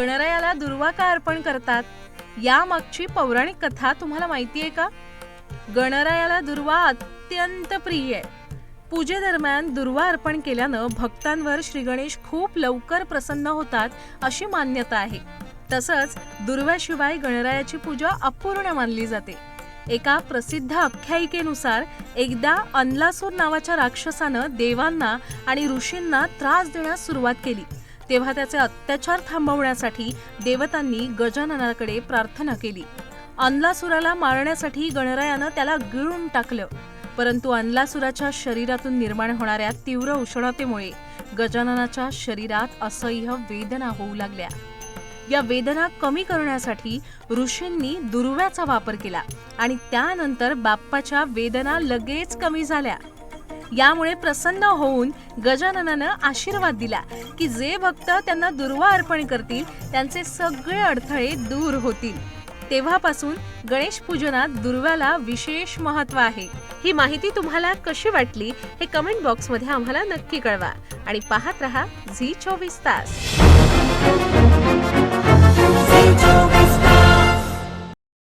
गणरायाला दुर्वा का अर्पण करतात. यामागची पौराणिक कथा तुम्हाला माहिती आहे का? गणरायाला दुर्वा अत्यंत प्रिय आहे. पूजेदरम्यान दुर्वा अर्पण केल्यानं भक्तांवर श्री गणेश खूप लवकर प्रसन्न होतात अशी मान्यता आहे. तसंच दुर्व्याशिवाय गणरायाची पूजा अपूर्ण मानली जाते. एका प्रसिद्ध आख्यायिकेनुसार एकदा अनलासूर नावाच्या राक्षसानं देवांना आणि ऋषींना त्रास देण्यास सुरुवात केली. तेव्हा त्याचे अत्याचार थांबवण्यासाठी देवतांनी गजाननाकडे प्रार्थना केली. अनलासुराला मारण्यासाठी गणरायानं त्याला गिळून टाकलं. परंतु अनलासुराच्या शरीरातून निर्माण होणाऱ्या तीव्र उष्णतेमुळे गजाननाच्या शरीरात असह्य वेदना होऊ लागल्या. या वेदना कमी करण्यासाठी ऋषींनी दुर्व्याचा वापर केला आणि त्यानंतर बाप्पाच्या वेदना लगेच कमी झाल्या. यामुळे प्रसन्न होऊन गजाननानं आशीर्वाद दिला की जे भक्त त्यांना दुर्वा अर्पण करतील त्यांचे सगळे अडथळे दूर होतील. तेव्हापासून गणेश पूजनात दुर्व्याला विशेष महत्त्व आहे. ही माहिती तुम्हाला कशी वाटली हे कमेंट बॉक्समध्ये आम्हाला नक्की कळवा. आणि पाहत रहा झी चोवीस तास.